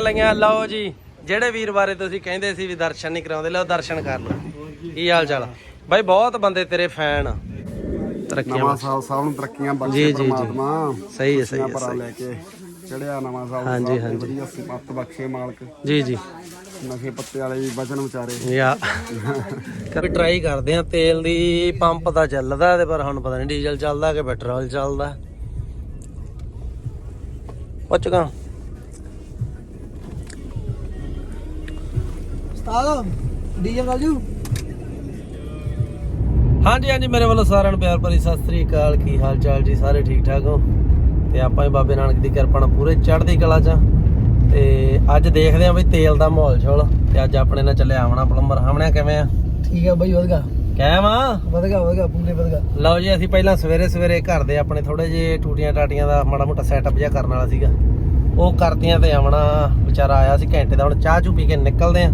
ਲਈਆਂ। ਲਓ ਜੀ ਜਿਹੜੇ ਵੀਰ ਬਾਰੇ ਤੁਸੀਂ ਕਹਿੰਦੇ ਸੀ ਵੀ ਦਰਸ਼ਨ ਨਹੀਂ ਕਰਾਉਂਦੇ ਲਓ ਦਰਸ਼ਨ ਕਰ ਲਓ। ਕੀ ਹਾਲ ਚਾਲ? ਬਾਈ ਬਹੁਤ ਬੰਦੇ ਤੇਰੇ ਫੈਨ ਆ। ਤਰੱਕੀਆਂ ਨਵਾਂ ਸਾਲ ਸਭ ਨੂੰ ਤਰੱਕੀਆਂ ਜੀ, ਬਖਸ਼ੇ ਜੀ, ਜੀ। ਪਰਮਾਤਮਾ। ਸਹੀ ਹੈ ਸਹੀ ਹੈ ਪਰਾ ਸਹੀ ਲੈ ਕੇ ਚੜਿਆ ਨਵਾਂ ਸਾਲ ਹਾਂਜੀ, ਸਭ ਨੂੰ। ਹਾਂਜੀ। ਵਧੀਆ ਸਿਫਤ ਬਖਸ਼ੇ ਮਾਲਕ। ਜੀ ਜੀ। ਨਸ਼ੇ ਪੱਤੇ ਵਾਲੇ ਵੀ ਬਚਨ ਵਿਚਾਰੇ। ਯਾ। ਵੀ ਟਰਾਈ ਕਰਦੇ ਆ ਤੇਲ ਦੀ ਪੰਪ ਚੱਲਦਾ ਤੇ ਪਰ ਹੁਣ ਪਤਾ ਨਹੀਂ ਡੀਜ਼ਲ ਚੱਲਦਾ ਕਿ ਪੈਟਰੋਲ ਚੱਲਦਾ। ਪੁੱਛ ਗਾ ਉਸਤਾਦ ਹਾਂਜੀ ਹਾਂਜੀ ਮੇਰੇ ਵੱਲੋਂ ਸਾਰਿਆਂ ਨੂੰ ਪਿਆਰ ਭਰੀ ਸਤਿ ਸ੍ਰੀ ਅਕਾਲ। ਕੀ ਹਾਲ ਚਾਲ ਜੀ? ਸਾਰੇ ਠੀਕ ਠਾਕ ਹੋ? ਤੇ ਆਪਾਂ ਹੀ ਬਾਬੇ ਨਾਨਕ ਦੀ ਕਿਰਪਾ ਨਾਲ ਪੂਰੇ ਚੜ੍ਹਦੀ ਕਲਾ 'ਚ। ਤੇ ਅੱਜ ਦੇਖਦੇ ਆਂ ਬਈ ਤੇਲ ਦਾ ਮਾਹੌਲ ਛੋਲ। ਤੇ ਅੱਜ ਆਪਣੇ ਨਾਲ ਚੱਲਿਆ ਆਵਣਾ ਪਲੰਬਰ। ਆਵਣਾ ਕਿਵੇਂ ਆ? ਠੀਕ ਆ ਬਾਈ ਵਧਗਾ ਕਹਿਮ ਆ? ਵਧਗਾ ਵਧਗਾ ਪੂਰੇ ਵਧਗਾ ਲਓ ਜੀ ਅਸੀਂ ਪਹਿਲਾਂ ਸਵੇਰੇ ਸਵੇਰੇ ਘਰ ਦੇ ਆਪਣੇ ਥੋੜੇ ਜਿਹੇ ਟੂਟੀਆਂ ਟਾਟੀਆਂ ਦਾ ਮਾੜਾ ਮੋਟਾ ਸੈਟਅਪ ਜਿਹਾ ਕਰਨ ਵਾਲਾ ਸੀਗਾ। ਉਹ ਕਰਤੀਆਂ ਤੇ ਆਵਣਾ ਵਿਚਾਰਾ ਆਇਆ ਸੀ ਘੰਟੇ ਦਾ। ਹੁਣ ਚਾਹ ਚੂ ਪੀ ਕੇ ਨਿਕਲਦੇ ਆ।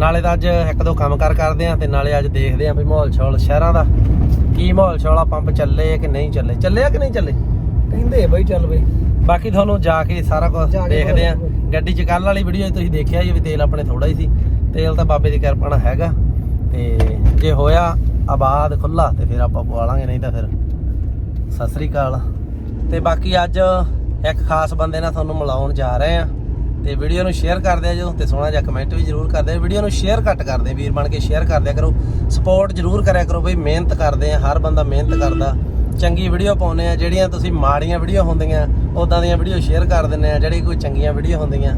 ਨਾਲੇ ਤਾਂ ਅੱਜ ਇੱਕ ਦੋ ਕੰਮ ਕਾਰ ਕਰਦੇ ਆ ਤੇ ਨਾਲੇ ਅੱਜ ਦੇਖਦੇ ਆ ਵੀ ਮਾਹੌਲ ਛੋਲ ਸ਼ਹਿਰਾਂ ਦਾ। ਕੀ ਮਾਹੌਲ ਛੋਲ ਆ ਪੰਪ ਚੱਲੇ ਕਿ ਨਹੀਂ ਚੱਲੇ? ਚੱਲੇ ਆ ਕਿ ਨਹੀਂ ਚੱਲੇ? ਕਹਿੰਦੇ ਬਾਈ ਚੱਲ ਬਾਈ। ਬਾਕੀ ਤੁਹਾਨੂੰ ਜਾ ਕੇ ਸਾਰਾ ਕੁਝ ਦੇਖਦੇ ਆ। ਗੱਡੀ 'ਚ ਕੱਲ ਵਾਲੀ ਵੀਡੀਓ ਤੁਸੀਂ ਦੇਖਿਆ ਜੀ ਵੀ ਤੇਲ ਆਪਣੇ ਥੋੜਾ ਹੀ ਸੀ। ਤੇਲ ਤਾਂ ਬਾਬੇ ਦੀ ਕਿਰਪਾ ਨਾਲ ਹੈਗਾ। ਤੇ ਜੇ ਹੋਇਆ ਆਬਾਦ ਖੁੱਲਾ ਤੇ ਫਿਰ ਆਪਾਂ ਪਵਾ ਲਾਂਗੇ ਨਹੀਂ ਤਾਂ ਫਿਰ ਸਤਿ ਸ੍ਰੀ ਅਕਾਲ। ਤੇ ਬਾਕੀ ਅੱਜ ਇੱਕ ਖਾਸ ਬੰਦੇ ਨਾਲ ਤੁਹਾਨੂੰ ਮਿਲਾਉਣ ਜਾ ਰਹੇ ਆ। ਤੇ ਵੀਡੀਓ ਨੂੰ ਸ਼ੇਅਰ ਕਰਦੇ ਦਿਆ ਜੋ ਤੇ ਸੋਹਣਾ ਜਿਹਾ ਕਮੈਂਟ ਵੀ ਜਰੂਰ ਕਰਦੇ ਦਿਓ ਵੀਡੀਓ ਨੂੰ ਸ਼ੇਅਰ ਘੱਟ ਕਰਦੇ ਵੀਰ ਬਣ ਕੇ ਸ਼ੇਅਰ ਕਰਦਿਆ ਕਰੋ। ਸਪੋਰਟ ਜਰੂਰ ਕਰਿਆ ਕਰੋ ਬਈ, ਮਿਹਨਤ ਕਰਦੇ ਆ, ਹਰ ਬੰਦਾ ਮਿਹਨਤ ਕਰਦਾ। ਚੰਗੀ ਵੀਡੀਓ ਪਾਉਨੇ ਆ, ਜਿਹੜੀਆਂ ਤੁਸੀਂ ਮਾੜੀਆਂ ਵੀਡੀਓ ਹੁੰਦੀਆਂ ਉਦਾਂ ਦੀਆਂ ਵੀਡੀਓ ਸ਼ੇਅਰ ਕਰ ਦਿੰਨੇ ਆ, ਜਿਹੜੀ ਕੋਈ ਚੰਗੀਆਂ ਵੀਡੀਓ ਹੁੰਦੀਆਂ।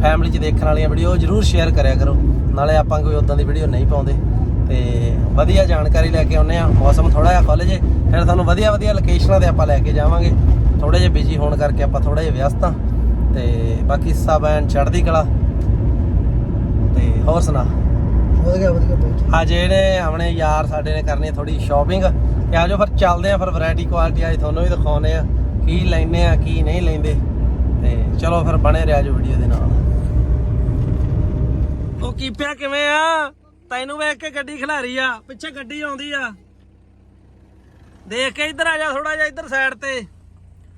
ਫੈਮਿਲੀ 'ਚ ਦੇਖਣ ਵਾਲੀਆਂ ਵੀਡੀਓ ਜਰੂਰ ਸ਼ੇਅਰ ਕਰਿਆ ਕਰੋ। ਨਾਲੇ ਆਪਾਂ ਕੋਈ ਉਦਾਂ ਦੀ ਵੀਡੀਓ ਨਹੀਂ ਪਾਉਂਦੇ। ਤੇ ਵਧੀਆ ਜਾਣਕਾਰੀ ਲੈ ਕੇ ਆਉਨੇ ਆ। ਮੌਸਮ ਥੋੜਾ ਜਿਹਾ ਖੁੱਲ ਜੇ, ਫਿਰ ਤੁਹਾਨੂੰ ਵਧੀਆ ਵਧੀਆ ਲੋਕੇਸ਼ਨਾਂ ਤੇ ਆਪਾਂ ਲੈ ਕੇ ਜਾਵਾਂਗੇ। ਥੋੜੇ ਜਿਹਾ ਬਿਜ਼ੀ ਹੋਣ ਕਰਕੇ ਆਪਾਂ ਥੋੜਾ ਜਿਹਾ ਵਿਅਸਤ ਆ। ਤੇ ਬਾਕੀ ਸਭ ਐਨ ਚੜ੍ਹਦੀ ਕਲਾ। ਤੇ ਹੋਰ ਸੁਣਾ? ਵਧਗਾ ਵਧਗਾ ਬਾਈ। ਅੱਜ ਇਹਨੇ ਆਪਣੇ ਯਾਰ ਸਾਡੇ ਨੇ ਕਰਨੀ ਥੋੜੀ ਸ਼ਾਪਿੰਗ ਤੇ ਆਜੋ ਫਿਰ ਚੱਲਦੇ ਆ ਫਿਰ ਵੈਰਾਈਟੀ ਕੁਆਲਿਟੀ ਅੱਜ ਤੁਹਾਨੂੰ ਵੀ ਦਿਖਾਉਨੇ ਆ ਕੀ ਲੈਨੇ ਆ ਕੀ ਨਹੀਂ ਲੈਂਦੇ। ਤੇ ਚਲੋ ਫਿਰ ਬਣੇ ਰਿਹਾ ਜੋ ਵੀਡੀਓ ਦੇ ਨਾਲ। ਉਹ ਕੀਪਿਆ ਕਿਵੇਂ ਆ? ਤੈਨੂੰ ਵੇਖ ਕੇ ਗੱਡੀ ਖਿਲਾਰੀ ਆ ਪਿੱਛੇ ਗੱਡੀ ਆਉਂਦੀ ਆ। ਦੇਖ ਕੇ ਇੱਧਰ ਆ ਜਾ ਥੋੜਾ ਜਿਹਾ ਇੱਧਰ ਸਾਈਡ ਤੇ।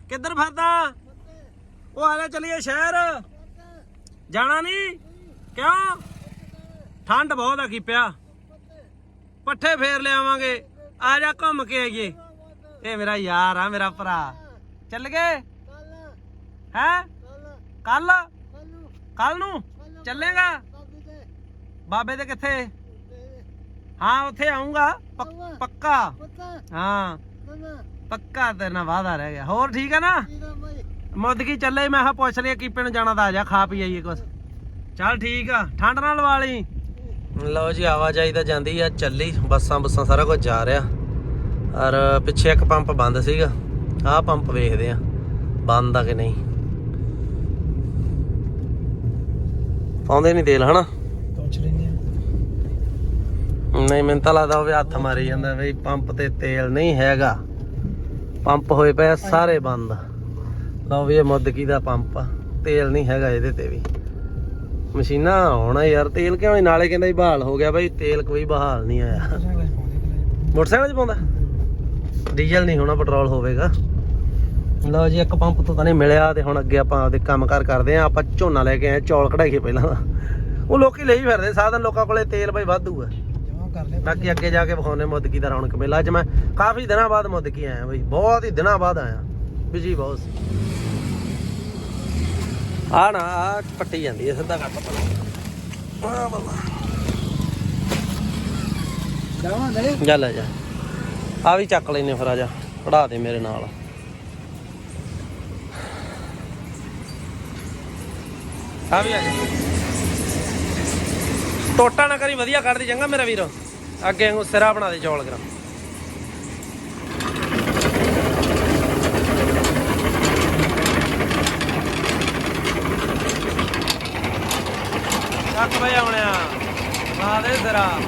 ਕਿੱਧਰ ਫਿਰਦਾ? ਉਹ ਆਲੇ ਚਲੀਏ ਸ਼ਹਿਰ। ਜਾਣਾ ਨਹੀਂ? ਕਿਉਂ? ਠੰਡ ਬਹੁਤ ਆ ਕੀਪਿਆ ਪੱਠੇ ਫੇਰ ਲਿਆਵਾਂਗੇ। ਆ ਜਾ ਘੁੰਮ ਕੇ ਆਈਏ। ਇਹ ਮੇਰਾ ਯਾਰ ਆ, ਮੇਰਾ ਭਰਾ। ਚੱਲ ਗਏ? ਹੈ? ਕੱਲ? ਕੱਲ ਨੂੰ? ਚੱਲੇਗਾ? ਬਾਬੇ ਦੇ ਕਿੱਥੇ? ਹਾਂ, ਉੱਥੇ ਆਉਂਗਾ ਪੱਕਾ ਹਾਂ। ਪੱਕਾ ਤੇ ਨਾ ਵਾਦਾ ਰਹਿ ਗਿਆ। ਹੋਰ ਠੀਕ ਆ ਨਾ? ਮੁੱਦਕੀ ਚੱਲੇ? ਮੈਂ ਕਿਹਾ ਪੁੱਛ ਲਿਆ ਕੀਪੇ ਨੂੰ ਜਾਣਾ ਤਾਂ ਆ ਜਾ ਖਾ ਪੀ ਆਈਏ ਕੁਛ। ਚੱਲ ਠੀਕ ਆ ਠੰਡ ਨਾਲ ਵਾਲੀ। ਲਓ ਜੀ ਆਵਾਜਾਈ ਤਾਂ ਜਾਂਦੀ ਆ ਚੱਲੀ। ਬੱਸਾਂ ਬੱਸਾਂ ਸਾਰਾ ਕੁਝ ਜਾ ਰਿਹਾ। ਔਰ ਪਿੱਛੇ ਇੱਕ ਪੰਪ ਬੰਦ ਸੀਗਾ। ਆਹ ਪੰਪ ਵੇਖਦੇ ਆ ਬੰਦ ਆ ਕਿ ਨਹੀਂ। ਪਾਉਂਦੇ ਨਹੀਂ ਤੇਲ ਹਨਾ? ਪਹੁੰਚ ਲੈਂਦੇ ਆ। ਨਹੀਂ ਮੈਨੂੰ ਤਾਂ ਲੱਗਦਾ ਉਹ ਹੱਥ ਮਾਰੀ ਜਾਂਦਾ ਬਈ ਪੰਪ ਤੇ ਤੇਲ ਨਹੀਂ ਹੈਗਾ। ਪੰਪ ਹੋਏ ਪਏ ਸਾਰੇ ਬੰਦ। ਲਓ ਵੀ ਇਹ ਮੁੱਦਕੀ ਦਾ ਪੰਪ ਤੇਲ ਨਹੀਂ ਹੈਗਾ ਇਹਦੇ ਤੇ ਵੀ। ਮਸ਼ੀਨਾਂ ਆਉਣਾ ਯਾਰ, ਤੇਲ ਕਿਉਂ ਨਹੀਂ? ਨਾਲੇ ਕਹਿੰਦਾ ਵੀ ਬਹਾਲ ਹੋ ਗਿਆ ਬਈ, ਤੇਲ ਕੋਈ ਬਹਾਲ ਨਹੀਂ ਆਇਆ। ਮੋਟਰਸਾਈਕਲ 'ਚ ਪਾਉਂਦਾ? ਡੀਜ਼ਲ ਨਹੀਂ ਹੋਣਾ, ਪੈਟਰੋਲ ਹੋਵੇਗਾ। ਲਓ ਜੀ, ਇੱਕ ਪੰਪ ਤੋਂ ਤਾਂ ਨਹੀਂ ਮਿਲਿਆ ਤੇ ਹੁਣ ਅੱਗੇ ਆਪਾਂ ਆਪਦੇ ਕੰਮਕਾਰ ਕਰਦੇ ਆਂ। ਆਪਾਂ ਝੋਨਾ ਲੈ ਕੇ ਆਏ, ਚੌਲ ਕਢਾਈਏ ਪਹਿਲਾਂ ਉਹ ਲੋਕੀ ਲਈ ਫਿਰਦੇ, ਸਾਧਨ ਲੋਕਾਂ ਕੋਲੇ ਤੇਲ ਬਈ ਵਾਧੂ ਆ। ਬਾਕੀ ਅੱਗੇ ਜਾ ਕੇ ਵਿਖਾਉਨੇ ਮੁੱਦਕੀ ਦਾ ਰੌਣਕ ਮੇਲਾ। ਅੱਜ ਮੈਂ ਕਾਫੀ ਦਿਨਾਂ ਬਾਅਦ ਮੁੱਦਕੀ ਆਇਆ ਬਈ, ਬਹੁਤ ਹੀ ਦਿਨਾਂ ਬਾਅਦ ਆਇਆ। ਬਿਜ਼ੀ ਬਹੁਤ ਸੀ। ਆ ਨਾ ਆ ਪੱਟੀ ਜਾਂਦੀ ਹੈ ਸਿੱਧਾ ਕੱਟ ਪਾ ਆ ਬੱਲਾ ਜਾਵਾਂ ਦੇ ਜਾ ਲੈ ਜਾ। ਆ ਵੀ ਚੱਕ ਲੈਨੇ ਫਿਰ ਆ ਜਾ। ਪੜਾ ਦੇ ਮੇਰੇ ਨਾਲ। ਆ ਵੀ ਆ ਜਾ। ਟੋਟਾ ਨਾ ਕਰੀ ਵਧੀਆ ਕੱਢ ਦੀ ਚੰਗਾ ਮੇਰਾ ਵੀਰ। ਅੱਗੇ ਵਾਂਗੂ ਸਿਰਾ ਬਣਾ ਦੇ ਚੌਲ ਕਰਾਂ ਚੱਕ ਬਈ ਆਉਣਿਆ ਲਾ ਦੇ ਸਿਰਾ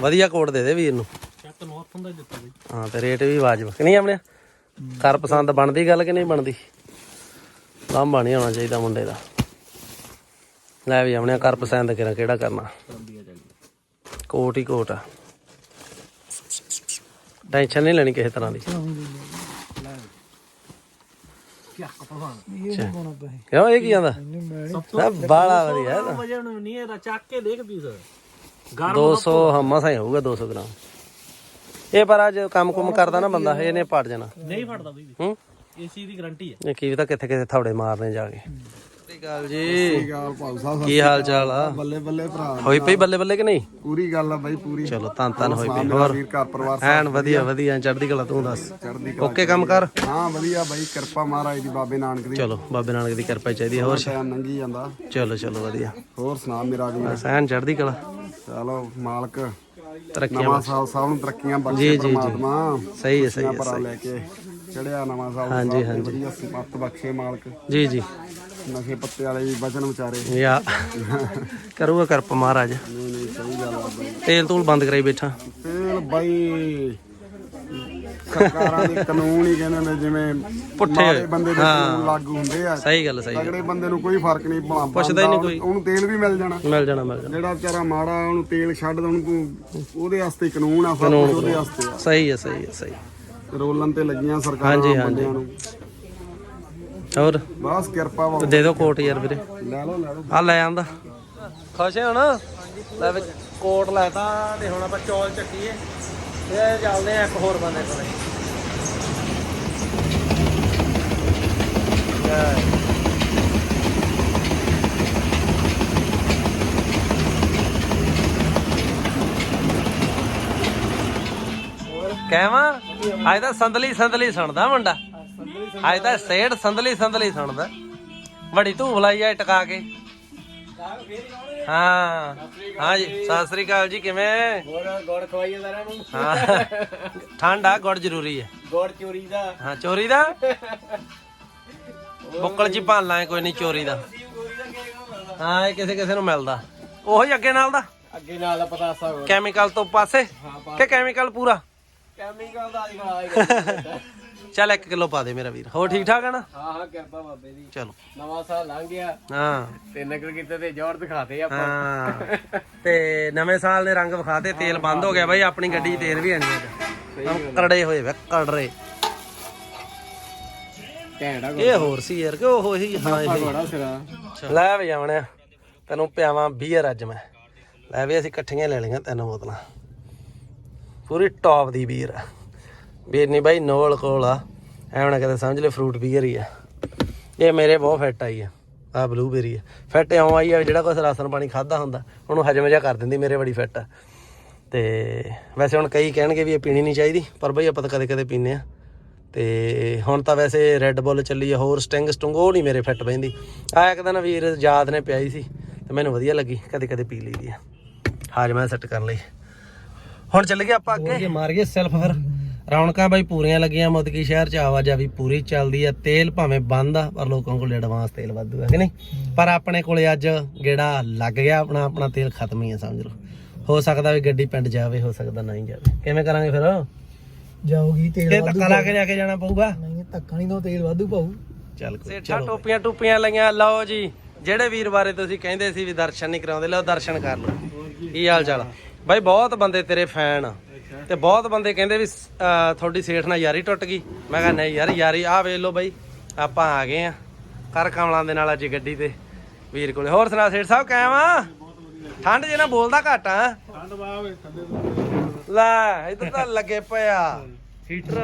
ਵਧੀਆ ਕੋਡ ਦੇ ਦੇ ਵੀਰ ਨੂੰ। ਚੱਕ ਨੂੰ ਹੱਥੋਂ ਦਾ ਦਿੱਤਾ ਬਈ। ਹਾਂ ਤੇ ਰੇਟ ਵੀ ਵਾਜਬ। ਕਿ ਨਹੀਂ ਆਪਣੇ? ਕਰ ਪਸੰਦ ਬਣਦੀ ਗੱਲ ਕਿ ਨਹੀਂ ਬਣਦੀ? ਲਾਂਭਾ ਨਹੀਂ ਹੋਣਾ ਚਾਹੀਦਾ ਮੁੰਡੇ ਦਾ। ਲੈ ਵੀ ਆਪਣੇ ਕਰ ਪਸੰਦ ਕਿਹੜਾ ਕਿਹੜਾ ਕਰਨਾ? ਕੋਟ ਹੀ ਕੋਟ ਆ। ਟੈਨਸ਼ਨ ਨਹੀਂ ਲੈਣੀ ਕਿਸੇ ਤਰ੍ਹਾਂ ਦੀ। ਇਹ ਨਹੀਂ ਪਾਉਣਾ ਪੈਸੇ ਕਿਉਂ ਇਹ ਕੀ ਆਂਦਾ? ਸਭ ਬਾਲਾ ਵਧੀਆ ਇਹਦਾ ਵਜਣ ਨਹੀਂ ਇਹਦਾ ਚੱਕ ਕੇ ਦੇਖ ਪੀਸ 200 ਹਾਂ ਮਸਾਂ ਹੀ ਹੋਊਗਾ 200 ਗ੍ਰਾਮ। ਇਹ ਪਰ ਅੱਜ ਕੰਮ ਕੁਮ ਕਰਦਾ ਨਾ ਬੰਦਾ ਇਹਨੇ ਪੜ ਜਾਣਾ। ਨਹੀਂ ਫੜਦਾ ਬਈ ਹੂੰ? ਏਸੀ ਦੀ ਗਾਰੰਟੀ ਹੈ। ਇਹ ਕੀ ਤਾਂ ਕਿੱਥੇ ਕਿੱਥੇ ਥੌੜੇ ਮਾਰਨੇ ਜਾ ਕੇ। ਅਕਾਲ ਜੀ। ਗਾਲ ਭਾਉ ਸਾਹਿਬ ਕੀ ਹਾਲ ਚਾਲ ਆ? ਬੱਲੇ ਬੱਲੇ ਭਰਾ ਹੋਈ ਪਈ ਬੱਲੇ ਬੱਲੇ ਕਿ ਨਹੀਂ? ਪੂਰੀ ਗੱਲ ਆ ਬਾਈ ਪੂਰੀ। ਚਲੋ ਤਨ ਤਨ ਹੋਈ ਪਈ। ਹੋਰ? ਵੀਰ ਘਰ ਪਰਿਵਾਰ ਐਨ ਵਧੀਆ ਵਧੀਆ। ਚੜ੍ਹਦੀ ਕਲਾ ਤੂੰ ਦੱਸ। ਚੜ੍ਹਦੀ ਓਕੇ ਕੰਮ ਕਰ? ਹਾਂ ਵਧੀਆ ਬਾਈ ਕਿਰਪਾ ਮਹਾਰਾਜ ਦੀ ਬਾਬੇ ਨਾਨਕ ਦੀ। ਚਲੋ ਬਾਬੇ ਨਾਨਕ ਦੀ ਕਿਰਪਾ ਹੀ ਚਾਹੀਦੀ ਹੈ। ਹੋਰ? ਟਾਈਮ ਲੰਘੀ ਜਾਂਦਾ। ਚਲੋ ਚਲੋ ਵਧੀਆ। ਹੋਰ ਸੁਣਾ ਮੇਰਾ ਬਸ ਐਨ ਚੜ੍ਹਦੀ ਕਲਾ। ਚਲੋ ਮਾਲਕ। ਤਰੱਕੀਆਂ ਨਵਾਂ ਸਾਲ ਸਭ ਨੂੰ ਤਰੱਕੀਆਂ ਬਖਸ਼ੇ ਪਰਮਾਤਮਾ। ਸਹੀ ਹੈ ਸਹੀ ਹੈ ਭਰਾ ਲੈ ਕੇ ਚੜਿਆ ਨਵਾਂ ਸਾਲ। ਹਾਂਜੀ, ਨੂੰ ਵਧੀਆ ਸਿਫਤ ਬਖਸ਼ੇ ਮਾਲਕ। ਜੀ ਜੀ। ਨਸ਼ੇ ਪੱਤੇ ਵਾਲੇ ਵੀ ਬਚਨ ਵਿਚਾਰੇ। ਯਾ ਕਰੂਗਾ ਕਰਪ ਮਹਾਰਾਜ। ਨਹੀਂ ਨਹੀਂ ਸਹੀ ਗੱਲ ਆ ਬਾਈ। ਤੇਲ ਤੂਲ ਬੰਦ ਕਰਾਈ ਬੈਠਾ। ਤੇਲ ਬਾਈ ਸਰਕਾਰਾਂ ਦੇ ਕਾਨੂੰਨ ਹੀ ਕਹਿੰਦੇ ਨੇ ਜਿਵੇਂ ਪੁੱਠੇ ਮਾੜੇ ਬੰਦੇ ਦੇ ਕਾਨੂੰਨ ਲਾਗੂ ਹੁੰਦੇ ਆ। ਸਹੀ ਗੱਲ ਸਹੀ ਤਗੜੇ ਬੰਦੇ ਨੂੰ ਕੋਈ ਫ਼ਰਕ ਨਹੀਂ ਪੁੱਛਦਾ ਹੀ ਨਹੀਂ ਕੋਈ। ਉਹਨੂੰ ਤੇਲ ਵੀ ਮਿਲ ਜਾਣਾ। ਮਿਲ ਜਾਣਾ ਮਿਲ ਜਾਣਾ। ਜਿਹੜਾ ਵਿਚਾਰਾ ਮਾੜਾ ਉਹਨੂੰ ਤੇਲ ਛੱਡ ਦੋ ਉਹਨੂੰ ਤੂੰ ਉਹਦੇ ਵਾਸਤੇ ਕਾਨੂੰਨ ਆ ਸਭ ਕੁਛ ਉਹਦੇ ਵਾਸਤੇ ਆ। ਸਹੀ ਹੈ ਸਹੀ ਹੈ ਸਹੀ ਰੋਲਣ ਤੇ ਲੱਗੀਆਂ ਸਰਕਾਰਾਂ ਹਾਂਜੀ, ਹਾਂਜੀ। ਬੰਦਿਆਂ ਨੂੰ। ਹੋਰ? ਬਸ ਕਿਰਪਾ ਵਾ ਦੇ ਦਿਓ ਕੋਟ ਯਾਰ ਵੀਰੇ। ਲੈ ਲਓ ਲੈ ਲਓ। ਆ ਲੈ ਆਂਦਾ। ਖੁਸ਼ ਹੈ ਹੁਣ ਲੈ ਵਿੱਚ ਕੋਟ ਲੈਤਾ ਤੇ ਹੁਣ ਆਪਾਂ ਚੌਲ ਚੱਕੀਏ। ਤੇ ਚੱਲਦੇ ਆ ਇੱਕ ਹੋਰ ਬੰਦੇ ਕੋਲੇ। ਕਹਿਵਾਂ ਅੱਜ ਤਾਂ ਸੰਦਲੀ ਸੰਦਲੀ ਸੁਣਦਾ ਮੁੰਡਾ। ਅੱਜ ਤਾਂ ਸੇੜ ਸੰਦਲੀ ਸੰਦਲੀ ਸੁਣਦਾ। ਬੜੀ ਧੂਫ ਲਾਈ ਆ ਟਕਾ ਕੇ। ਹਾਂ। ਹਾਂ ਜੀ ਸਤਿ ਸ੍ਰੀ ਅਕਾਲ ਜੀ ਕਿਵੇਂ? ਗੋੜ ਗੋੜ ਖਵਾਈਏ ਸਾਰਿਆਂ ਨੂੰ। ਹਾਂ। ਠੰਡ ਆ ਗੁੜ ਜ਼ਰੂਰੀ ਹੈ ਗੋੜ ਚੋਰੀ ਦਾ। ਹਾਂ ਚੋਰੀ ਦਾ? ਬੁੱਕਲ ਚ ਭਾਲ ਲਾਏ ਕੋਈ ਨਹੀਂ ਚੋਰੀ ਦਾ। ਹਾਂ ਇਹ ਕਿਸੇ ਕਿਸੇ ਨੂੰ ਮਿਲਦਾ। ਉਹੀ ਅੱਗੇ ਨਾਲ ਦਾ? ਅੱਗੇ ਨਾਲ ਦਾ ਪਤਾਸਾ ਕੈਮੀਕਲ ਤੋਂ ਪਾਸੇ? ਕਿ ਕੈਮੀਕਲ ਪੂਰਾ? ਕੈਮੀਕਲ ਦਾ ਖਾ ਚੱਲ 1 ਕਿਲੋ ਪਾ ਦੇ ਮੇਰਾ ਵੀਰ। ਹੋਰ ਠੀਕ ਠਾਕ ਹੈ ਨਾ? ਹਾਂ ਹਾਂ ਕਿਰਪਾ ਬਾਬੇ ਦੀ। ਚਲੋ। ਨਵਾਂ ਸਾਲ ਲੰਘ ਗਿਆ। ਹਾਂ। ਤੇ ਨਗਰ ਕੀਤੇ ਤੇ ਜੋਰ ਦਿਖਾਤੇ ਆਪਾਂ। ਹਾਂ। ਤੇ ਨਵੇਂ ਸਾਲ ਨੇ ਰੰਗ ਵਿਖਾਤੇ ਤੇਲ ਬੰਦ ਹੋ ਗਿਆ ਬਾਈ ਆਪਣੀ ਗੱਡੀ 'ਚ ਤੇਲ ਵੀ ਹੋਏ ਘੈਂਟਾ ਇਹ ਹੋਰ ਸੀ ਯਾਰ ਕਿ ਉਹ ਹੀ ਹਾਂ ਇਹ ਘੋੜਾ ਸਿਰਾ। ਲੈ ਵੀ ਜਾਵਣਿਆ ਤੈਨੂੰ ਪਿਆਵਾਂ ਬੀਅਰ ਅੱਜ ਮੈਂ। ਲੈ ਵੀ ਅਸੀਂ ਇਕੱਠੀਆਂ ਲੈ ਲਈਆਂ ਤਿੰਨ ਬੋਤਲਾਂ। ਪੂਰੀ ਟੌਪ ਦੀ ਬੀਅਰ ਆ। ਬੀਅਰ ਨਹੀਂ ਬਾਈ ਨੋਲ ਕੋਲ ਆ। ਐਵੇਂ ਨਾ ਕਦੇ ਸਮਝ ਲੈ ਫਰੂਟ ਬੀਅਰ ਹੀ ਆ। ਇਹ ਮੇਰੇ ਬਹੁਤ ਫਿੱਟ ਆਈ ਆ। ਆ ਬਲੂਬੇਰੀ ਆ। ਫਿੱਟ ਇਉਂ ਆਈ ਆ ਜਿਹੜਾ ਕੁਛ ਰਾਸ਼ਨ ਪਾਣੀ ਖਾਦਾ ਹੁੰਦਾ, ਉਹਨੂੰ ਹਜਮ ਜਿਹਾ ਕਰ ਦਿੰਦੀ ਮੇਰੇ ਬੜੀ ਫਿੱਟ ਆ। ਤੇ ਵੈਸੇ ਹੁਣ ਕਈ ਕਹਿਣਗੇ ਵੀ ਇਹ ਪੀਣੀ ਨਹੀਂ ਚਾਹੀਦੀ, ਪਰ ਬਈ ਆਪਾਂ ਤਾਂ ਕਦੇ ਕਦੇ ਪੀਨੇ ਆ। ਤੇ ਹੁਣ ਤਾਂ ਵੈਸੇ ਰੈੱਡ ਬੁੱਲ ਚੱਲੀ ਆ, ਹੋਰ ਸਟਿੰਗ ਸਟੁੰਗ ਉਹ ਨਹੀਂ ਮੇਰੇ ਫਿੱਟ ਬੈਂਦੀ ਆ ਇੱਕ ਦਿਨ ਵੀਰ ਯਾਦ ਨੇ ਪਿਆਈ ਸੀ, ਤੇ ਮੈਨੂੰ ਵਧੀਆ ਲੱਗੀ, ਕਦੇ ਕਦੇ ਪੀ ਲਈਦੀ ਆ। ਹਾਜਮਾ ਸੈੱਟ ਕਰਨ ਲਈ। ਹੁਣ ਚੱਲ ਗਏ ਆਪਾਂ ਅੱਗੇ। ਮਾਰ ਗਏ ਸੈਲਫ ਫਿਰ। ਰੌਣਕਾਂ ਬਾਈ ਪੂਰੀਆਂ ਲੱਗੀਆਂ ਮੋਦਕੀ ਸ਼ਹਿਰ ਚ ਆਵਾਜਾਈ ਪੂਰੀ ਚੱਲਦੀ ਆ ਤੇਲ ਭਾਵੇਂ ਬੰਦ ਆ ਪਰ ਲੋਕਾਂ ਕੋਲ ਐਡਵਾਂਸ ਤੇਲ ਵਾਧੂ ਆ ਕਿ ਨਹੀਂ? ਪਰ ਆਪਣੇ ਕੋਲੇ ਅੱਜ ਗੇੜਾ ਲੱਗ ਗਿਆ ਆਪਣਾ ਆਪਣਾ ਤੇਲ ਖਤਮ ਹੀ ਆ ਸਮਝ ਲਓ। ਹੋ ਸਕਦਾ ਵੀ ਗੱਡੀ ਪਿੰਡ ਜਾਵੇ ਹੋ ਸਕਦਾ ਨਹੀਂ ਜਾਵੇ। ਕਿਵੇਂ ਕਰਾਂਗੇ ਫਿਰ? ਜਾਊਗੀ ਤੇਲ ਇਹ ਧੱਕਾ ਲਾ ਕੇ ਲੈ ਕੇ ਜਾਣਾ ਪਊਗਾ? ਨਹੀਂ ਧੱਕਾ ਨਹੀਂ ਦੋ ਤੇਲ ਵਾਧੂ ਪਾਉ ਚੱਲ ਸੇਠਾ ਟੋਪੀਆਂ ਟੂਪੀਆਂ ਲਈਆਂ ਲਓ ਜੀ ਜਿਹੜੇ ਵੀਰ ਬਾਰੇ ਤੁਸੀਂ ਕਹਿੰਦੇ ਸੀ ਵੀ ਦਰਸ਼ਨ ਨਹੀਂ ਕਰਾਉਂਦੇ ਲਓ ਦਰਸ਼ਨ ਕਰ ਲਓ। ਕੀ ਹਾਲ ਚਾਲ? ਆ? ਬਾਈ ਬਹੁਤ ਬੰਦੇ ਤੇਰੇ ਫੈਨ ਆ। ਤੇ ਬਹੁਤ ਬੰਦੇ ਕਹਿੰਦੇ ਵੀ ਅਹ, ਤੁਹਾਡੀ ਸੇਠ ਨਾਲ ਯਾਰੀ ਟੁੱਟ ਗਈ। ਮੈਂ ਕਿਹਾ ਨਹੀਂ ਯਾਰ ਯਾਰੀ ਆ ਵੇਖ ਲਓ ਬਾਈ ਆਪਾਂ ਆ ਗਏ ਆ ਕਰ ਕਮਲਾਂ ਦੇ ਨਾਲ ਅੱਜ ਗੱਡੀ ਤੇ ਵੀਰ ਕੋਲੇ। ਹੋਰ ਸੁਣਾ ਸੇਠ ਸਾਹਿਬ ਕਾਇਮ ਆ? ਠੰਡ ਜੇ ਨਾ ਬੋਲਦਾ ਘੱਟ ਆ ਠੰਡ ਬਾਵੇ ਲੈ ਇਧਰ ਤਾਂ ਲੱਗੇ ਪਿਆ ਹੀਟਰ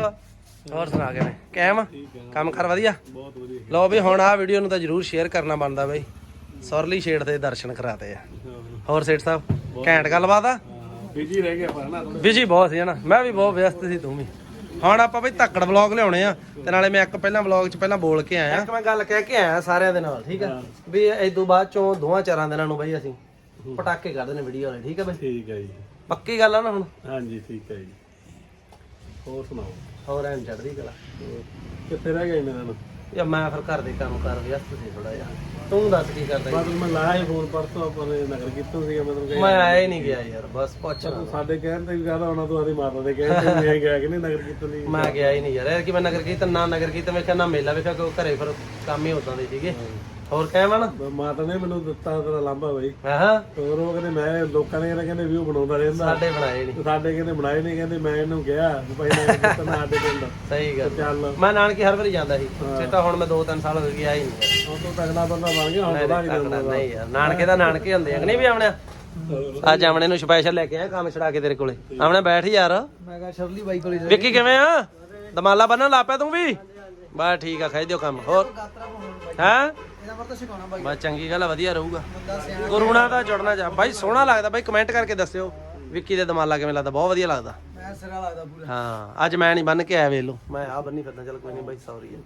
ਹੋਰ ਸੁਣਾ ਕਿਵੇਂ? ਕਾਇਮ ਕੰਮ ਕਰ ਵਧੀਆ? ਬਹੁਤ ਵਧੀਆ। ਲਓ ਵੀ ਹੁਣ ਆ ਵੀਡੀਓ ਨੂੰ ਤਾਂ ਜਰੂਰ ਸ਼ੇਅਰ ਕਰਨਾ ਬਣਦਾ ਬਈ। ਸੌਰਲੀ ਸ਼ੇਡ ਦੇ ਦਰਸ਼ਨ ਕਰਾਤੇ ਆ। ਹੋਰ ਸੇਠ ਸਾਹਿਬ ਘੈਂਟ ਗੱਲਬਾਤ ਆ? ਬਿਜ਼ੀ ਰਹਿ ਗਿਆ ਪਰ ਨਾ ਬਿਜ਼ੀ ਬਹੁਤ ਸੀ ਹਨਾ। ਮੈਂ ਵੀ ਬਹੁਤ ਵਿਅਸਤ ਸੀ ਤੂੰ ਵੀ। ਹੁਣ ਆਪਾਂ ਬਈ ਧੱਕੜ ਵਲੌਗ ਲਿਆਉਣੇ ਆ ਤੇ ਨਾਲੇ ਮੈਂ ਇੱਕ ਪਹਿਲਾਂ ਵਲੌਗ 'ਚ ਪਹਿਲਾਂ ਬੋਲ ਕੇ ਆਇਆ। ਇੱਕ ਮੈਂ ਗੱਲ ਕਹਿ ਕੇ ਆਇਆ ਸਾਰਿਆਂ ਦੇ ਨਾਲ ਠੀਕ ਆ? ਵੀ ਇਸ ਤੋਂ ਬਾਅਦ ਚੋਂ ਦੋਵਾਂ ਚਾਰਾਂ ਦਿਨਾਂ ਨੂੰ ਬਈ ਅਸੀਂ ਪਟਾਕੇ ਕੱਢਦੇ ਨੇ ਵੀਡੀਓ ਵਾਲੇ ਠੀਕ ਆ ਬਈ? ਠੀਕ ਹੈ ਜੀ। ਪੱਕੀ ਗੱਲ ਆ ਨਾ ਹੁਣ? ਹਾਂਜੀ ਠੀਕ ਹੈ ਜੀ। ਹੋਰ ਸੁਣਾਓ? ਹੋਰ ਐਂ ਚੜਦੀ ਕਲਾ। ਕਿੱਥੇ ਰਹਿ ਗਏ ਇਹਨਾਂ ਨੂੰ ਯਾ ਮੈਂ ਫਿਰ ਘਰ ਦੇ ਕੰਮ ਕਰ ਵਿਅਸਤ ਸੀ ਥੋੜਾ ਜਿਹਾ। ਤੂੰ ਦੱਸ ਕੀ ਕਰਦਾ ਬਸ ਮੈਂ ਲਾਇਆ ਫੋਨ ਪਰਸੋਂ ਆਪਾਂ ਨੇ ਨਗਰ ਕੀਰਤਨ ਸੀਗਾ ਮਤਲਬ ਸੀ? ਮੈਂ ਆਇਆ ਹੀ ਨਹੀਂ ਗਿਆ ਯਾਰ ਬਸ ਪੁੱਛ ਨਾ। ਸਾਡੇ ਕਹਿਣ ਤੇ ਵੀ ਕਹਦਾ ਉਹਨਾਂ ਤੋਂ ਆਦੀ ਮਾਤਾ ਦੇ ਕਹਿਣ ਤੇ ਵੀ ਇਹ ਗਿਆ ਕਿ ਨਹੀਂ ਨਗਰ ਕੀਰਤਨ ਲਈ ਮੈਂ ਗਿਆ ਹੀ ਨਹੀਂ ਯਾਰ ਇਹ ਕਿ ਮੈਂ ਨਗਰ ਕੀਰਤਨ ਨਾ ਨਗਰ ਕੀਰਤਨ ਵੇਖਿਆ ਨਾ ਮੇਲਾ ਵੇਖਿਆ ਕਿ ਘਰੇ ਫਿਰ ਕੰਮ ਹੀ ਉਦਾਂ ਦੇ ਸੀਗੇ। ਹੋਰ ਕਹਿਵਾਂ ਨਾ ਮਾਤਾ ਨੇ ਮੈਨੂੰ ਦਿੱਤਾ ਤੇਰਾ ਲਾਂਭਾ ਬਈ। ਹਾਂ। ਹੋਰ ਉਹ ਕਹਿੰਦੇ ਮੈਂ ਲੋਕਾਂ ਨੇ ਕਹਿੰਦੇ ਕਹਿੰਦੇ ਵੀਊ ਬਣਾਉਂਦਾ ਰਹਿੰਦਾ। ਸਾਡੇ ਬਣਾਏ ਨਹੀਂ। ਸਾਡੇ ਕਹਿੰਦੇ ਬਣਾਏ ਨਹੀਂ ਕਹਿੰਦੇ ਮੈਂ ਇਹਨੂੰ ਕਿਹਾ ਵੀ ਭਾਈ ਮੈਂ ਦਿੱਤਾ ਸਾਡੇ ਪਿੰਡ। ਸਹੀ ਗੱਲ। ਚੱਲ। ਮੈਂ ਨਾਨਕੀ ਹਰ ਵਾਰੀ ਜਾਂਦਾ ਸੀ। ਸਿੱਟਾ ਹੁਣ ਮੈਂ 2-3 ਸਾਲ ਹੋ ਗਏ ਆਈ ਨਹੀਂ। ਹੁਣ ਤੋਂ ਤਗੜਾ ਬੰਦਾ ਬਣ ਗਿਆ ਹੁਣ ਪਤਾ ਨਹੀਂ ਨਹੀਂ ਯਾਰ ਨਾਨਕੇ ਦਾ ਨਾਨਕੇ ਹੁੰਦੇ ਆ ਕਿ ਨਹੀਂ ਵੀ ਆਵਣਿਆ? ਅੱਜ ਆਵਣੇ ਨੂੰ ਸਪੈਸ਼ਲ ਲੈ ਕੇ ਆਇਆ ਕੰਮ ਛੜਾ ਕੇ ਤੇਰੇ ਕੋਲੇ। ਆਵਣੇ ਬੈਠ ਯਾਰ। ਮੈਂ ਕਿਹਾ ਸ਼ਰਲੀ ਬਾਈ ਕੋਲੇ ਵਿੱਕੀ ਕਿਵੇਂ ਆ? ਦਮਾਲਾ ਬੰਨਣ ਲੱਪਿਆ ਤੂੰ ਵੀ? ਬਸ ਠੀਕ ਆ ਖਾਈ ਦਿਓ ਕੰਮ। ਹੋਰ? ਹੈਂ? ਸਿਖਾਉਣਾ ਬਾਈ। ਬਸ ਚੰਗੀ ਗੱਲ ਆ ਵਧੀਆ ਰਹੂਗਾ। ਬੰਦਾ ਸਿਆਣਾ ਗੁਰੂਣਾ ਦਾ ਜੁੜਨਾ ਜਾ ਬਾਈ ਸੋਹਣਾ ਲੱਗਦਾ ਬਾਈ ਕਮੈਂਟ ਕਰਕੇ ਦੱਸਿਓ। ਵਿੱਕੀ ਦੇ ਦਮਾਲਾ ਕਿਵੇਂ ਲੱਗਦਾ ਬਹੁਤ ਵਧੀਆ ਲੱਗਦਾ। ਮੈਂ ਸਿਰਾ ਲੱਗਦਾ ਪੂਰਾ। ਹਾਂ ਅੱਜ ਮੈਂ ਨਹੀਂ ਬੰਨ ਕੇ ਆਇਆ ਵੇਖ ਲਓ। ਮੈਂ ਆ ਬੰਨੀ ਫਿਰਦਾ ਚਲ ਕੋਈ ਨਹੀਂ ਬਾਈ ਸੌਰੀ ਹੈ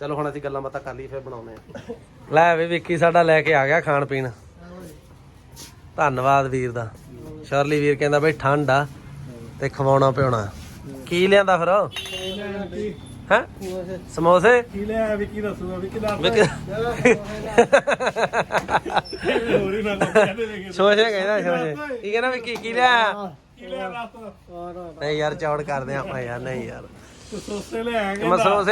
ਚਲੋ ਹੁਣ ਅਸੀਂ ਗੱਲਾਂ ਬਾਤਾਂ ਕਰ ਲਈ ਫਿਰ ਬਣਾਉਨੇ ਆ। ਲੈ ਵੇ ਵਿੱਕੀ ਸਾਡਾ ਲੈ ਕੇ ਆ ਗਿਆ ਖਾਣ ਪੀਣ। ਧੰਨਵਾਦ ਵੀਰ ਦਾ। ਸ਼ਰਲੀ ਵੀਰ ਕਹਿੰਦਾ ਬਈ ਠੰਡ ਆ ਤੇ ਖਵਾਉਣਾ ਪਿਉਣਾ ਕੀ ਲਿਆਂਦਾ ਫਿਰ ਹੈ? ਸਮੋਸੇ? ਕੀ ਲਿਆ ਵਿੱਕੀ ਦੱਸੂਗਾ ਵਿੱਕੀ ਦੱਸ। ਵਿੱਕੀ ਹੋਰ ਹੀ ਨਾ ਕਹਿੰਦੇ ਨੇ ਸਮੋਸੇ ਕਹਿੰਦਾ ਸਮੋਸੇ। ਕੀ ਕਹਿੰਦਾ ਵਿੱਕੀ ਕੀ ਲਿਆ ਕੀ ਲਿਆ ਦੱਸ। ਨਹੀਂ ਯਾਰ ਚੌੜ ਕਰਦੇ ਆਪਾਂ ਯਾਰ ਨਹੀਂ ਯਾਰ। ਸੋਸੇ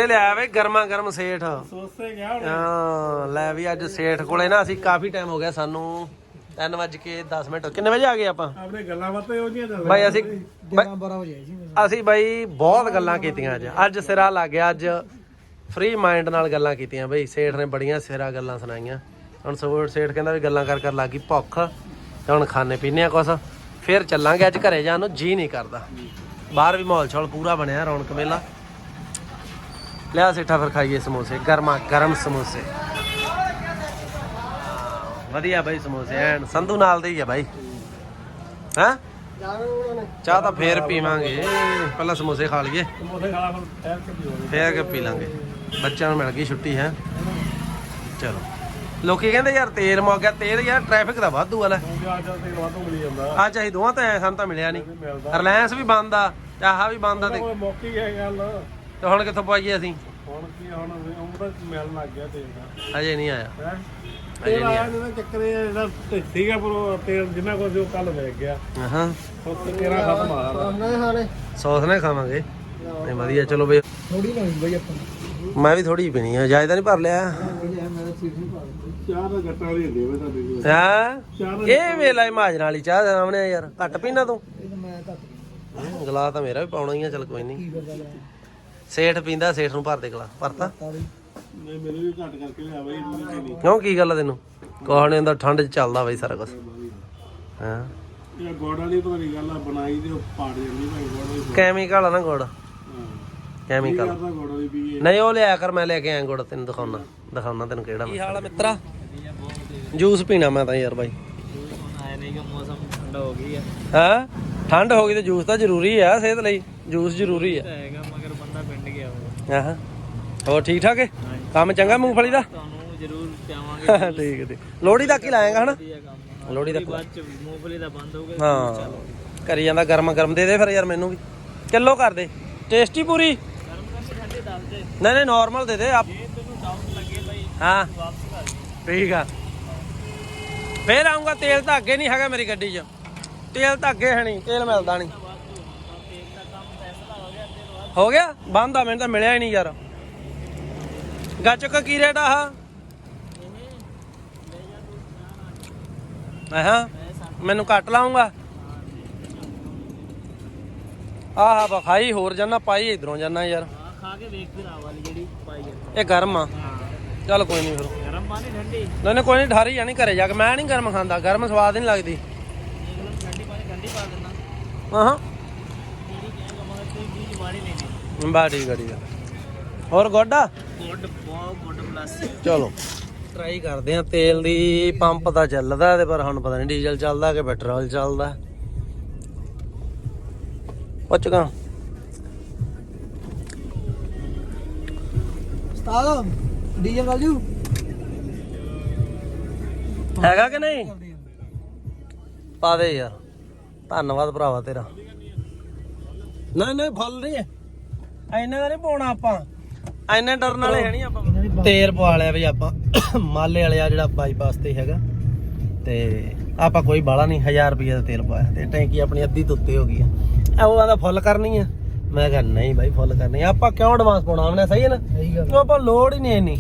ਲਿਆ ਵੇ ਗਰਮਾ ਗਰਮ ਸੇਠ। ਸੋਸੇ ਗਿਆ ਹਾਂ ਲੈ ਵੀ ਅੱਜ ਸੇਠ ਕੋਲੇ ਨਾ ਅਸੀਂ ਕਾਫੀ ਟਾਈਮ ਹੋ ਗਿਆ ਸਾਨੂੰ। 3 ਵਜ ਕੇ 10 ਮਿੰਟ ਕਿੰਨੇ ਵਜੇ ਆ ਗਏ ਆਪਾਂ? ਆਪਣੇ ਗੱਲਾਂ ਬਾਤਾਂ ਉਹ ਜੀਆਂ ਚੱਲ ਬਾਈ ਅਸੀਂ 11 12 ਵਜੇ ਆਈ ਸੀ ਅਸੀਂ ਬਾਈ ਬਹੁਤ ਗੱਲਾਂ ਕੀਤੀਆਂ ਅੱਜ। ਅੱਜ ਸਿਰਾ ਲੱਗ ਗਿਆ ਅੱਜ ਫ੍ਰੀ ਮਾਈਂਡ ਨਾਲ ਗੱਲਾਂ ਕੀਤੀਆਂ ਬਈ। ਸੇਠ ਨੇ ਬੜੀਆਂ ਸਿਰਾ ਗੱਲਾਂ ਸੁਣਾਈਆਂ। ਹੁਣ ਸੋੜ ਸੇਠ ਕਹਿੰਦਾ ਵੀ ਗੱਲਾਂ ਕਰ ਕਰ ਲੱਗੀ ਭੁੱਖ। ਤੇ ਹੁਣ ਖਾਣੇ ਪੀਣੇ ਆ ਕੁਛ। ਫਿਰ ਚੱਲਾਂਗੇ ਅੱਜ ਘਰੇ ਜਾਣ ਨੂੰ ਜੀ ਨਹੀਂ ਕਰਦਾ। ਬਾਹਰ ਵੀ ਮਾਹੌਲ ਛੋਲ ਪੂਰਾ ਬਣਿਆ ਰੌਣਕ ਮੇਲਾ। ਲਿਆ ਸੇਠਾ ਫਿਰ ਖਾਈਏ ਸਮੋਸੇ। ਗਰਮਾ ਗਰਮ ਸਮੋਸੇ। ਵਧੀਆ ਬਾਈ ਸਮੋਸੇ ਐਨ। ਸੰਧੂ ਨਾਲ ਦੇ ਹੀ ਆ ਬਾਈ। ਹੈਂ? ਚਾਹ ਤਾਂ ਫੇਰ ਪੀਵਾਂਗੇ। ਪਹਿਲਾਂ ਸਮੋਸੇ ਖਾ ਲਈਏ। ਸਮੋਸੇ ਖਾ ਫਿਰ ਕੇ ਹੋਵੇ ਫੇਰ ਕੇ ਪੀ ਲਾਂਗੇ। ਬੱਚਿਆਂ ਨੂੰ ਮਿਲ ਗਈ ਛੁੱਟੀ ਹੈ? ਚਲੋ। ਲੋਕੀ ਕਹਿੰਦੇ ਯਾਰ ਤੇਲ ਮੁੱਕ ਗਿਆ ਤੇਲ ਯਾਰ ਟ੍ਰੈਫਿਕ ਦਾ ਵਾਧੂ ਵਾਲਾ ਅੱਜ ਅਸੀਂ ਦੋਵਾਂ ਤਾਂ ਆਏ ਸਾਨੂੰ ਤਾਂ ਮਿਲਿਆ ਨਹੀਂ। ਰਿਲਾਇੰਸ ਵੀ ਬੰਦ ਆ ਚਾਹਾ ਵੀ ਬੰਦ ਆ ਤੇ ਉਹ ਮੌਕੀ ਹੈ ਗੱਲ। ਤੇ ਹੁਣ ਕਿੱਥੋਂ ਪਾਈਏ ਅਸੀਂ? ਹੁਣ ਕੀ ਹੁਣ ਉਹ ਤਾਂ ਮਿਲਣ ਲੱਗ ਗਿਆ ਤੇਲ ਦਾ। ਅਜੇ ਨਹੀਂ ਆਇਆ। ਹੈ ਅਜੇ ਤੇਲ ਨਹੀਂ ਆਇਆ ਜਿਹੜਾ ਚੱਕਰ ਇਹ ਹੈ, ਜਿਹੜਾ ਤੇ ਸੀਗਾ ਪਰ ਉਹ ਤੇਲ ਜਿੰਨਾ ਕੋਲ ਸੀ ਉਹ ਕੱਲ ਵੇਚ ਗਿਆ। ਹਾਂ। ਉਹ ਤੇ ਤੇਰਾ ਖਤਮ ਆ ਰਿਹਾ ਨਹੀਂ ਹਾਲੇ ਸੌਸ ਨਾਲ ਖਾਵਾਂਗੇ। ਨਹੀਂ ਵਧੀਆ ਚਲੋ ਬਈ। ਥੋੜੀ ਨਾ ਹੋਈ ਬਾਈ ਆਪਾਂ। ਮੈਂ ਵੀ ਥੋੜੀ ਪੀਣੀ ਆ ਜਾਇਦਾ ਨਹੀਂ ਭਰ ਲਿਆ। ਇਹ ਮੈਂ ਤਾਂ ਸੀਟ ਨਹੀਂ ਪਾ ਦਿੰਦੀ ਚਾਹ ਦਾ ਗੱਟਾ ਵੀ ਹੁੰਦੀ ਵੇ ਤੁਹਾਡੇ ਕੋਲ। ਹਾਂ? ਚਾਹ ਇਹ ਵੇਲਾ ਮਾਜਨ ਵਾਲੀ ਚਾਹ ਦੇ ਸਾਹਮਣੇ ਯਾਰ। ਘੱਟ ਪੀਣਾ ਤੂੰ? ਇਹ ਤਾਂ ਮੈਂ ਘੱਟ ਪੀਂਦਾ। ਗਲਾਸ ਤਾਂ ਮੇਰਾ ਵੀ ਪਾਉਣਾ ਹੀ ਆ ਚਲ ਕੋਈ ਨਹੀਂ ਸੇਠ ਪੀਂਦਾ ਸੇਠ ਨੂੰ ਭਰ ਦੇ ਗਲਾਸ। ਭਰਤਾ? ਨਹੀਂ ਮੈਨੂੰ ਵੀ ਘੱਟ ਕਰਕੇ ਲਿਆ ਬਈ ਇਹਨੂੰ ਨਹੀਂ ਕਿਉਂ ਕੀ ਗੱਲ ਆ ਤੈਨੂੰ? ਕਹਾਣੀ ਦਾ ਠੰਡ ਚ ਚੱਲਦਾ ਬਈ ਸਾਰਾ ਕੁਝ ਹਾਂ? ਇਹ ਗੋੜ ਵਾਲੀ ਪਤਾ ਨਹੀਂ ਗੱਲ ਆ ਬਣਾਈ ਤੇ ਉਹ ਪਾੜ ਜਾਂਦੀ ਭਾਈ ਗੋੜ ਵਾਲੀ ਕੈਮੀਕਲ ਆ ਨਾ ਗੁੜ। ਕੈਮੀਕਲ। ਕਰਦਾ ਗੋੜ ਵਾਲੀ ਪੀਏ ਨਹੀਂ ਉਹ ਲਿਆ ਕਰ ਮੈਂ ਲੈ ਕੇ ਆਇਆ ਗੁੜ ਤੈਨੂੰ ਦਿਖਾਉਣਾ। ਦਿਖਾਉਣਾ ਤੈਨੂੰ ਕਿਹੜਾ ਕੀ ਹਾਲ ਆ ਮਿੱਤਰਾ? ਜੂਸ ਪੀਣਾ ਮੈਂ ਤਾਂ ਯਾਰ ਬਾਈ। ਆਏ ਨਹੀਂ ਕਿ ਮੌਸਮ ਠੰਡਾ ਹੋ? ਗਈ ਹੈ ਹਾਂ ਠੰਡ ਹੋ ਗਈ ਤੇ ਜੂਸ ਤਾਂ ਜ਼ਰੂਰੀ ਆ ਸਿਹਤ ਲਈ ਜੂਸ ਜ਼ਰੂਰੀ ਆ। ਹੈਗਾ ਮਗਰ ਬੰਦਾ ਪਿੰਡ ਗਿਆ ਹੋਵੇ ਹਾਂ? ਹੋਰ ਠੀਕ ਠਾਕ ਹੈ ਕੰਮ ਚੰਗਾ ਮੂੰਗਫਲੀ ਦਾ? ਤੁਹਾਨੂੰ ਜ਼ਰੂਰ ਪਿਆਵਾਂਗੇ। ਠੀਕ ਹੈ ਠੀਕ। ਲੋੜੀ ਤੱਕ ਹੀ ਲਾਏਗਾ ਹਨਾ? ਲੋੜੀ ਤੱਕ ਬਾਅਦ ਚ ਮੂੰਗਫਲੀ ਦਾ ਬੰਦ ਹੋ। ਗਿਆ ਹਾਂ ਕਰੀ ਜਾਂਦਾ ਗਰਮ ਗਰਮ ਦੇ ਦੇ ਫਿਰ ਯਾਰ ਮੈਨੂੰ ਵੀ। ਕਿਲੋ ਕਰ ਦੇ। ਟੇਸਟੀ ਪੂਰੀ? ਗਰਮ ਕਰਕੇ ਠੰਡੇ ਦੱਸ ਦੇ। ਨਹੀਂ ਨਹੀਂ ਨਾਰਮਲ ਦੇ ਦੇ ਆਪ। ਜੇ ਤੈਨੂੰ ਡਾਊਟ ਲੱਗੇ ਬਾਈ ਹਾਂ। ਵਾਪਸ ਕਰ ਦੇ। ਠੀਕ ਆ। ਫੇਰ ਆਉਂਗਾ ਤੇਲ ਤਾਂ ਅੱਗੇ ਨਹੀਂ ਹੈਗਾ ਮੇਰੀ ਗੱਡੀ 'ਚ। ਤੇਲ ਤਾਂ ਅੱਗੇ ਹੈ ਨਹੀਂ ਤੇਲ ਮਿਲਦਾ ਨਹੀਂ। ਦਾ ਹੋ ਗਿਆ? ਬੰਦ ਆ ਮੈਨੂੰ ਤਾਂ ਮਿਲਿਆ ਹੀ ਨਹੀਂ ਯਾਰ। ਗੱਚਕ ਕੀ ਰੇਟ ਆ ਆਹ? ਹਾਂ ਮੈਨੂੰ ਕੱਟ ਲਾਉਂਗਾ। ਆਹ ਬਖਾਈ ਹੋਰ ਜਾਨਾ ਪਾਈ ਇਧਰੋਂ ਜਾਨਾ ਯਾਰ। ਖਾ ਕੇ ਵੇਖ ਫਿਰ ਆ ਵਾਲੀ ਜਿਹੜੀ ਪਾਈ ਇਹ ਗਰਮ ਆ। ਚੱਲ ਕੋਈ ਨਹੀਂ ਫਿਰ। ਗਰਮ ਪਾਣੀ ਠੰਡੀ। ਨਹੀਂ ਨਹੀਂ ਕੋਈ ਨਹੀਂ ਠਾਰੀ ਜਾਣੀ ਘਰੇ ਜਾ ਕੇ। ਮੈਂ ਨਹੀਂ ਗਰਮ ਖਾਂਦਾ ਗਰਮ ਸਵਾਦ ਨਹੀਂ ਲੱਗਦੀ। ਠੰਡੀ ਪਾਣੀ ਠੰਡੀ ਪਾ ਦੇਣਾ ਹਾਂ ਜਿਹੜੀ ਕਹੇਗਾ ਮਗਰ ਕੋਈ ਬੀਜ ਵਾੜੀ ਲੈਣੀ। ਬਾ ਠੀਕ ਆ ਠੀਕ ਆ। ਹੋਰ ਗੋਡਾ? ਗੁੱਡ ਬਹੁਤ ਗੁੱਡ ਪਲੱਸ ਚਲੋ। ਟਰਾਈ ਕਰਦੇ ਆ ਤੇਲ ਦੀ ਪੰਪ ਤਾਂ ਚੱਲਦਾ ਤੇ ਪਰ ਹੁਣ ਪਤਾ ਨਹੀਂ ਡੀਜ਼ਲ ਚੱਲਦਾ ਕਿ ਪੈਟਰੋਲ ਚੱਲਦਾ। ਪੁੱਛ ਗਾ ਉਸਤਾਦ ਡੀਜ਼ਲ ਵਾਲੂ ਹੈਗਾ ਕਿ ਨਹੀਂ? ਪਾ ਦੇ ਯਾਰ। ਧੰਨਵਾਦ ਭਰਾਵਾ ਤੇਰਾ। ਨਹੀਂ ਨਹੀਂ ਫੁੱਲ ਨਹੀਂ। ਐਨੇ ਦਾ ਨਹੀਂ ਪਾਉਣਾ ਆਪਾਂ। ਐਨੇ ਡਰਨ ਵਾਲੇ ਹੈ ਨਹੀਂ ਆਪਾਂ। ਤੇਲ ਪਵਾ ਲਿਆ ਵੀ ਆਪਾਂ ਮਾਲੇ ਵਾਲੇ ਆ ਜਿਹੜਾ ਬਾਈਪਾਸ ਤੇ ਹੈਗਾ। ਤੇ ਆਪਾਂ ਕੋਈ ਬਾਲਾ ਨਹੀਂ 1000 ਰੁਪਏ ਦਾ ਤੇਲ ਪਾਇਆ। ਤੇ ਟੈਂਕੀ ਆਪਣੀ ਅੱਧੀ ਤੁੱਤੇ ਹੋ ਗਈ ਆ। ਇਹ ਉਹ ਆਂਦਾ ਫੁੱਲ ਕਰਨੀ ਆ। ਮੈਂ ਕਿਹਾ ਨਹੀਂ ਬਾਈ ਫੁੱਲ ਕਰਨੀ ਆ। ਆਪਾਂ ਕਿਉਂ ਐਡਵਾਂਸ ਪਾਉਣਾ? ਉਹਨੇ ਸਹੀ ਹੈ ਨਾ? ਸਹੀ ਗੱਲ ਕਿਉਂ ਆਪਾਂ ਲੋੜ ਹੀ ਨਹੀਂ ਇੰਨੀ।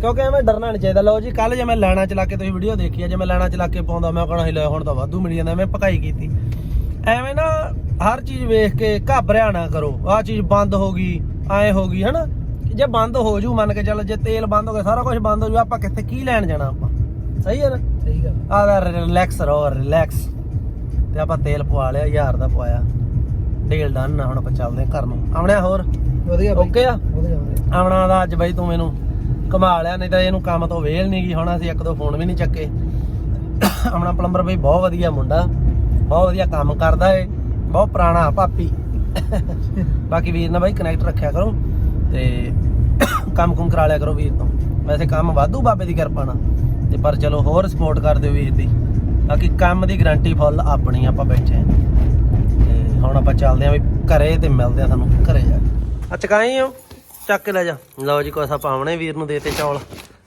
ਕਿਉਂਕਿ ਐਵੇਂ ਡਰਨਾ ਨਹੀਂ ਚਾਹੀਦਾ। ਲਓ ਜੀ ਕੱਲ ਜੇ ਮੈਂ ਲੈਣਾ ਚਲਾ ਕੇ ਤੁਸੀਂ ਵੀਡੀਓ ਦੇਖੀ ਆ ਜੇ ਮੈਂ ਲੈਣਾ ਚਲਾ ਕੇ ਪਾਉਂਦਾ ਮੈਂ ਕਹਣਾ ਲੈ ਹੁਣ ਤਾਂ ਵਾਧੂ ਮਿਲ ਜਾਂਦਾ ਐਵੇਂ ਪਕਾਈ ਕੀਤੀ। ਐਵੇਂ ਨਾ ਹਰ ਚੀਜ਼ ਵੇਖ ਕੇ ਘਾਬਰਿਆ ਨਾ ਕਰੋ। ਆਹ ਚੀਜ਼ ਬੰਦ ਹੋ ਗਈ ਐ ਹੋ ਗਈ ਹਨਾ? ਜੇ ਬੰਦ ਹੋ ਜੂ ਮੰਨ ਕੇ ਚੱਲ ਜੇ ਤੇਲ ਬੰਦ ਹੋ ਗਿਆ ਸਾਰਾ ਕੁਝ ਬੰਦ ਹੋ ਜੂ ਆਪਾਂ ਕਿੱਥੇ ਕੀ ਲੈਣ ਜਾਣਾ ਆਪਾਂ? ਸਹੀ ਹੈ ਨਾ? ਸਹੀ ਗੱਲ ਆਦਾ ਰਿਲੈਕਸ ਰਹੋ ਰਿਲੈਕਸ ਤੇ ਆਪਾਂ ਤੇਲ ਪਵਾ ਲਿਆ ਹਜ਼ਾਰ ਦਾ ਪਵਾਇਆ। ਡੀਲ ਡਨ ਨਾ ਹੁਣ ਆਪਾਂ ਚੱਲਦੇ ਘਰ ਨੂੰ। ਆਉਣਿਆ ਹੋਰ? ਵਧੀਆ ਓਕੇ ਆ? ਵਧੀਆ ਦਾ ਅੱਜ ਬਈ ਤੂੰ ਮੈਨੂੰ ਕਮਾ ਲਿਆ ਨਹੀਂ ਤਾਂ ਇਹਨੂੰ ਕੰਮ ਤੋਂ ਵੇਲ ਨਹੀਂ ਗਈ ਹੁਣ ਅਸੀਂ ਇੱਕ ਦੋ ਫੋਨ ਵੀ ਨਹੀਂ ਚੱਕੇ। ਆਪਣਾ ਪਲੰਬਰ ਬਈ ਬਹੁਤ ਵਧੀਆ ਮੁੰਡਾ। ਬਹੁਤ ਵਧੀਆ ਕੰਮ ਕਰਦਾ ਏ। ਬਹੁਤ ਪੁਰਾਣਾ ਭਾਪੀ। ਬਾਕੀ ਵੀਰ ਨਾਲ ਬਾਈ ਕਨੈਕਟ ਰੱਖਿਆ ਕਰੋ। ਤੇ ਕੰਮ ਕੁਮ ਕਰਾ ਲਿਆ ਕਰੋ ਵੀਰ ਤੋਂ। ਵੈਸੇ ਕੰਮ ਵਾਧੂ ਬਾਬੇ ਦੀ ਕਿਰਪਾ ਨਾਲ। ਤੇ ਪਰ ਚਲੋ ਹੋਰ ਸਪੋਰਟ ਕਰ ਦਿਓ ਵੀਰ ਦੀ। ਬਾਕੀ ਕੰਮ ਦੀ ਗਾਰੰਟੀ ਫੁੱਲ ਆਪਣੀ ਆਪਾਂ ਬੈਠੇ ਹਾਂ। ਤੇ ਹੁਣ ਆਪਾਂ ਚੱਲਦੇ ਆਂ ਵੀ ਘਰੇ ਤੇ ਮਿਲਦੇ ਆ ਤੁਹਾਨੂੰ ਘਰੇ ਜਾ ਕੇ। ਆ ਹੋ ਚੱਕ ਕੇ ਲੈ ਜਾ। ਲਓ ਜੀ ਕੋਸਾ ਪਾਵਣੇ ਵੀਰ ਨੂੰ ਦੇਤੇ ਚੌਲ।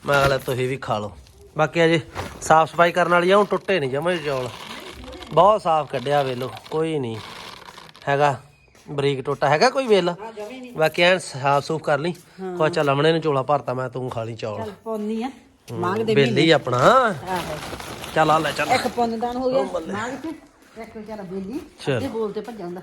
ਮੈਂ ਕਿਹਾ ਤੁਸੀਂ ਵੀ ਖਾ ਲਓ। ਬਾਕੀ ਅਜੇ ਸਾਫ਼ ਸਫ਼ਾਈ ਕਰਨ ਵਾਲੀ ਆ, ਹੁਣ ਟੁੱਟੇ ਨਹੀਂ ਜਮੇ ਚੌਲ। ਬਹੁਤ ਸਾਫ਼ ਕੱਢਿਆ ਵੇਲੋ ਕੋਈ ਨਹੀਂ ਹੈਗਾ। ਬਰੀਕ ਟੁੱਟਾ ਹੈਗਾ ਕੋਈ ਵੇਲ? ਬਾਕੀ ਐਨ ਸਾਫ਼ ਸੂਫ ਕਰ ਲਈ। ਕੋ ਚੱਲ ਲਮਣੇ ਨੂੰ ਚੋਲਾ ਭਰਤਾ ਮੈਂ ਤੂੰ ਖਾ ਲਈ ਚੌਲ। ਪੌਨੀ ਆ। ਮੰਗਦੇ ਬੇਲੀ ਆਪਣਾ। ਆਹੋ। ਚੱਲ ਆ ਲੈ ਚੱਲ। ਇੱਕ ਪੁੰਨਦਾਨ ਹੋ ਗਿਆ। ਮੰਗ ਤੇ। ਇੱਕ ਵਿਚਾਰਾ ਬੇਲੀ ਤੇ ਬੋਲ ਤੇ ਭੱਜ ਜਾਂਦਾ